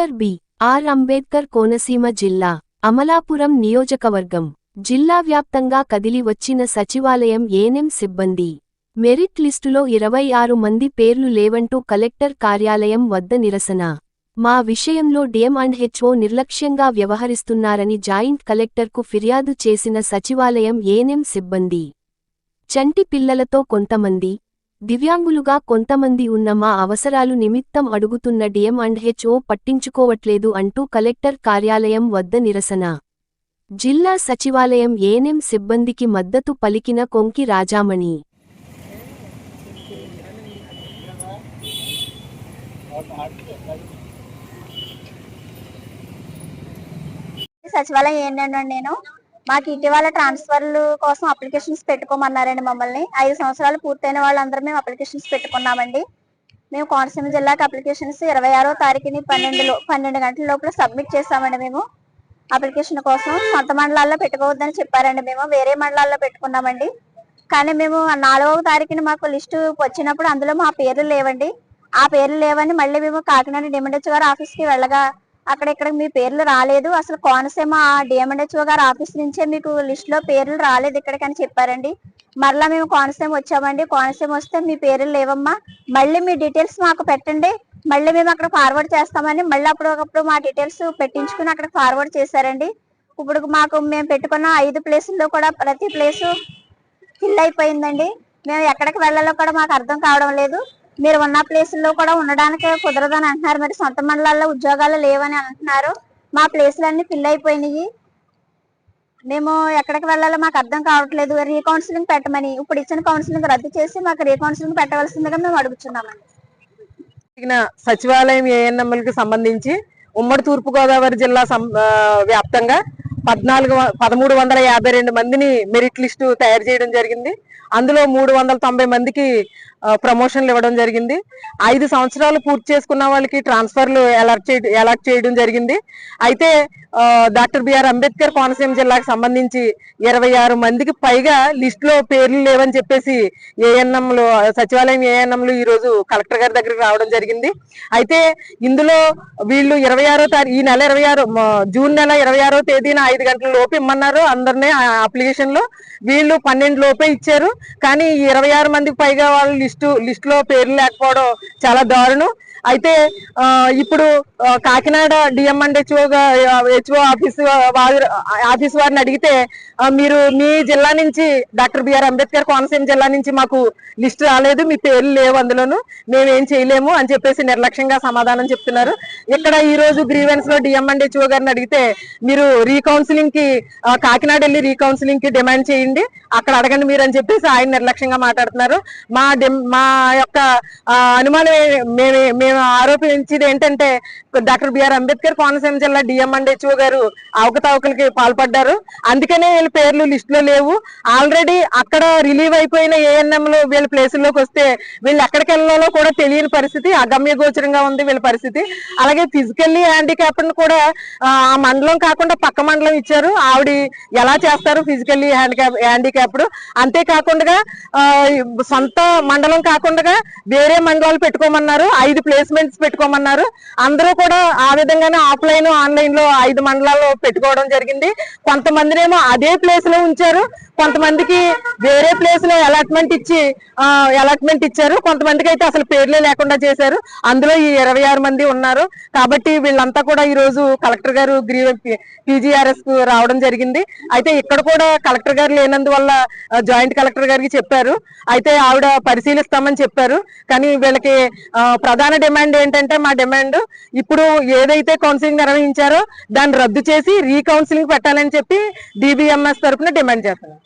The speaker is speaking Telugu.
Doctor B. R. Ambedkar Konaseema జిల్లా అమలాపురం నియోజకవర్గం. జిల్లా వ్యాప్తంగా కదిలి వచ్చిన సచివాలయం ఏనెం సిబ్బంది. మెరిట్ లిస్టులో ఇరవై ఆరు మంది పేర్లు లేవంటూ కలెక్టర్ కార్యాలయం వద్ద నిరసన. మా విషయంలో డిఎం అండ్ హెచ్ఓ నిర్లక్ష్యంగా వ్యవహరిస్తున్నారని జాయింట్ కలెక్టర్కు ఫిర్యాదు చేసిన సచివాలయం ఏనెం సిబ్బంది. చంటి పిల్లలతో కొంతమంది దివ్యాంగులుగా కొంతమంది ఉన్న మా అవసరాలు నిమిత్తం అడుగుతున్న డిఎం అండ్ హెచ్ఓ పట్టించుకోవట్లేదు అంటూ కలెక్టర్ కార్యాలయం వద్ద నిరసన. జిల్లా సచివాలయం ఏనెం సిబ్బందికి మద్దతు పలికిన కొంకి రాజామణి. సచివాలయం ఏంటంటే నేను. మాకు ఇటీవల ట్రాన్స్ఫర్లు కోసం అప్లికేషన్స్ పెట్టుకోమన్నారండి మమ్మల్ని. ఐదు సంవత్సరాలు పూర్తయిన వాళ్ళందరూ మేము అప్లికేషన్స్ పెట్టుకున్నామండి. మేము కోనసీమ జిల్లాకి అప్లికేషన్స్ ఇరవై ఆరో తారీఖుని పన్నెండు పన్నెండు గంటల లోపల సబ్మిట్ చేసామండి మేము. అప్లికేషన్ కోసం సొంత మండలాల్లో పెట్టుకోవద్దని చెప్పారండి మేము. వేరే మండలాల్లో పెట్టుకున్నామండి. కానీ మేము ఆ నాలుగవ తారీఖున మాకు లిస్టు వచ్చినప్పుడు అందులో మా పేర్లు లేవండి. ఆ పేర్లు లేవని మళ్ళీ మేము కాకినాడ డిఎంహెచ్ గారు ఆఫీస్కి వెళ్ళగా అక్కడ ఇక్కడ మీ పేర్లు రాలేదు. అసలు కోనసీమ డిఎంహెచ్ఓ గారి ఆఫీస్ నుంచే మీకు లిస్ట్లో పేర్లు రాలేదు ఇక్కడికని చెప్పారండి. మరలా మేము కోనసీమ వచ్చామండి. కోనసీమ వస్తే మీ పేర్లు లేవమ్మా. మళ్ళీ మీ డీటెయిల్స్ మాకు పెట్టండి. మళ్ళీ మేము అక్కడ ఫార్వర్డ్ చేస్తామని మళ్ళీ అప్పుడు మా డీటెయిల్స్ పెట్టించుకుని అక్కడ ఫార్వర్డ్ చేశారండి. ఇప్పుడు మాకు మేము పెట్టుకున్న ఐదు ప్లేసుల్లో కూడా ప్రతి ప్లేసు ఫిల్ అయిపోయిందండి. మేము ఎక్కడికి వెళ్ళాలో కూడా మాకు అర్థం కావడం లేదు. మీరు ఉన్న ప్లేసుల్లో కూడా ఉండడానికి కుదరదని అంటున్నారు. మరి సొంత మండలాల్లో ఉద్యోగాలు లేవని అంటున్నారు. మా ప్లేసులన్నీ ఫిల్ అయిపోయినాయి. మేము ఎక్కడికి వెళ్ళాలో మాకు అర్థం కావట్లేదు. రీకౌన్సిలింగ్ పెట్టమని. ఇప్పుడు ఇచ్చిన కౌన్సిలింగ్ రద్దు చేసి మాకు రీకౌన్సిలింగ్ పెట్టవలసిందిగా మేము అడుగుతున్నామండి సచివాలయం ఏఎన్ఎంఎల్కి సంబంధించి ఉమ్మడి తూర్పుగోదావరి జిల్లా సం- వ్యాప్తంగా పద్నాలుగు పదమూడు వందల యాభై రెండు మందిని మెరిట్ లిస్టు తయారు చేయడం జరిగింది. అందులో మూడు వందల తొంభై మందికి ప్రమోషన్లు ఇవ్వడం జరిగింది. ఐదు సంవత్సరాలు పూర్తి చేసుకున్న వాళ్ళకి ట్రాన్స్ఫర్లు అలాట్ చేయ అలాట్ చేయడం జరిగింది. అయితే డాక్టర్ బిఆర్ అంబేద్కర్ కోనసీమ జిల్లాకు సంబంధించి ఇరవై ఆరు మందికి పైగా లిస్ట్లో పేర్లు లేవని చెప్పేసి ఏఎన్ఎంలు సచివాలయం ఏఎన్ఎంలు ఈ రోజు కలెక్టర్ గారి దగ్గరికి రావడం జరిగింది. అయితే ఇందులో వీళ్ళు ఇరవై ఆరో తారీఖు ఈ నెల ఇరవై ఆరు జూన్ నెల ఇరవై ఆరో తేదీన ఐదు గంటల లోపు ఇమ్మన్నారు అందరినీ ఆ అప్లికేషన్లో. వీళ్ళు పన్నెండు లోపే ఇచ్చారు. కానీ ఇరవై ఆరు మందికి పైగా వాళ్ళు లిస్టు లిస్ట్లో పేర్లు లేకపోవడం చాలా దారుణం. అయితే ఆ, ఇప్పుడు Kakinada DM and HO HO office office వారిని అడిగితే మీరు మీ జిల్లా నుంచి డాక్టర్ బిఆర్ అంబేద్కర్ కోనసీమ జిల్లా నుంచి మాకు లిస్ట్ రాలేదు మీ పేర్లు లేవు అందులోను మేమేం చేయలేము అని చెప్పేసి నిర్లక్ష్యంగా సమాధానం చెప్తున్నారు. ఇక్కడ ఈ రోజు గ్రీవెన్స్లో డిఎం అండ్ హెచ్ఓ గారిని అడిగితే మీరు రీకౌన్సిలింగ్కి కాకినాడ వెళ్ళి రీకౌన్సిలింగ్కి డిమాండ్ చేయండి అక్కడ అడగండి మీరు అని చెప్పేసి ఆయన నిర్లక్ష్యంగా మాట్లాడుతున్నారు. మా మా యొక్క అనుమానం మేమే మేము మేము ఆరోపించేది ఏంటంటే డాక్టర్ బిఆర్ అంబేద్కర్ కోనసీమ జిల్లా డిఎం అండ్ హెచ్ఓ గారు అవకతవకలకి పాల్పడ్డారు. అందుకనే వీళ్ళ పేర్లు లిస్ట్లో లేవు. ఆల్రెడీ అక్కడ రిలీవ్ అయిపోయిన ఏఎన్ఎం లో వీళ్ళ ప్లేసుల్లోకి వస్తే వీళ్ళు ఎక్కడికి వెళ్ళాలో కూడా తెలియని పరిస్థితి అగమ్య గోచరంగా ఉంది వీళ్ళ పరిస్థితి. అలాగే ఫిజికల్లీ హ్యాండిక్యాప్ కూడా ఆ మండలం కాకుండా పక్క మండలం ఇచ్చారు. ఆవిడ ఎలా చేస్తారు ఫిజికల్లీ హ్యాండిక్యాప్ హ్యాండిక్యాప్డ్? అంతేకాకుండా సొంత మండలం కాకుండా వేరే మండలాలు పెట్టుకోమన్నారు. ఐదు ప్లేస్మెంట్స్ పెట్టుకోమన్నారు. అందరూ కూడా ఆ విధంగానే ఆఫ్లైన్ ఆన్లైన్లో ఐదు మండలాల్లో పెట్టుకోవడం జరిగింది. కొంతమందినేమో అదే ప్లేస్లో ఉంచారు. కొంతమందికి వేరే ప్లేస్లో అలాట్మెంట్ ఇచ్చి అలాట్మెంట్ ఇచ్చారు. కొంతమందికి అయితే అసలు పేర్లే లేకుండా చేశారు. అందులో ఈ ఇరవై ఆరు మంది ఉన్నారు. కాబట్టి వీళ్ళంతా కూడా ఈ రోజు కలెక్టర్ గారు గ్రీవ పీజీఆర్ఎస్కు రావడం జరిగింది. అయితే ఇక్కడ కూడా కలెక్టర్ గారు లేనందువల్ల జాయింట్ కలెక్టర్ గారికి చెప్పారు. అయితే ఆవిడ పరిశీలిస్తామని చెప్పారు. కానీ వీళ్ళకి ప్రధాన డిమాండ్ ఏంటంటే మా డిమాండ్ ఇప్పుడు ఏదైతే కౌన్సిలింగ్ నిర్వహించారో దాన్ని రద్దు చేసి రీకౌన్సిలింగ్ పెట్టాలని చెప్పి డిబిఎంఎస్ తరపున డిమాండ్ చేస్తున్నాం